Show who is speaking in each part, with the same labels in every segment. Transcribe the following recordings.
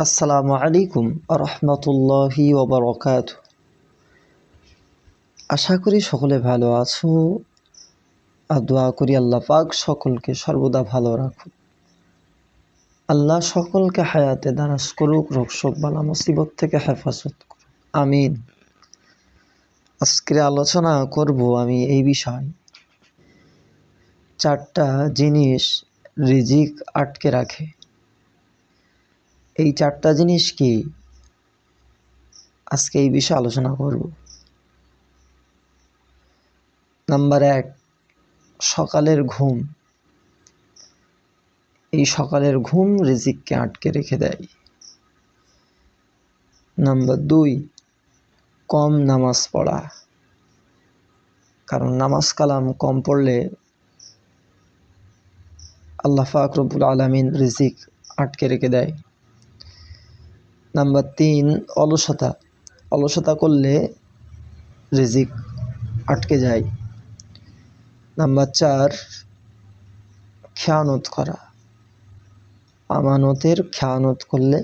Speaker 1: আসসালামু আলাইকুম রহমতুল্লাহি ওবরকাত আশা করি সকলে ভালো আছো আর দোয়া করি আল্লাহ পাক সকলকে সর্বদা ভালো রাখুক। আল্লাহ সকলকে হায়াতে দারাজ করুক, রোগ শোক বালা মুসিবত থেকে হেফাজত করুক। আমিন। আজকে আলোচনা করব আমি এই বিষয়। চারটা জিনিস রিজিক আটকে রাখে। এই চারটা জিনিস কি? আজকে এই বিষয়ে আলোচনা করব। নাম্বার এক, সকালের ঘুম। এই সকালের ঘুম রিজিককে আটকে রেখে দেয়। নাম্বার দুই, কম নামাজ পড়া। কারণ নামাজ কালাম কম পড়লে আল্লাহ ফাকরবুল আলমিন রিজিক আটকে রেখে দেয়। নাম্বার তিন, অলসতা। অলসতা করলে রিজিক আটকে যায়। নাম্বার চার, খেয়ানত করা। আমানতের খেয়ানত করলে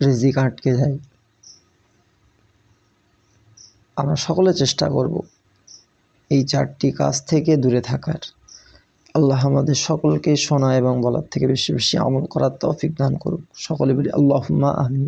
Speaker 1: রিজিক আটকে যায়। আমরা সকলে চেষ্টা করব এই চারটি কাজ থেকে দূরে থাকার। আল্লাহ আমাদের সকলকে শোনা এবং বলার থেকে বেশি বেশি আমল করার তৌফিক দান করুক। সকলে বলি আল্লাহ আমিন।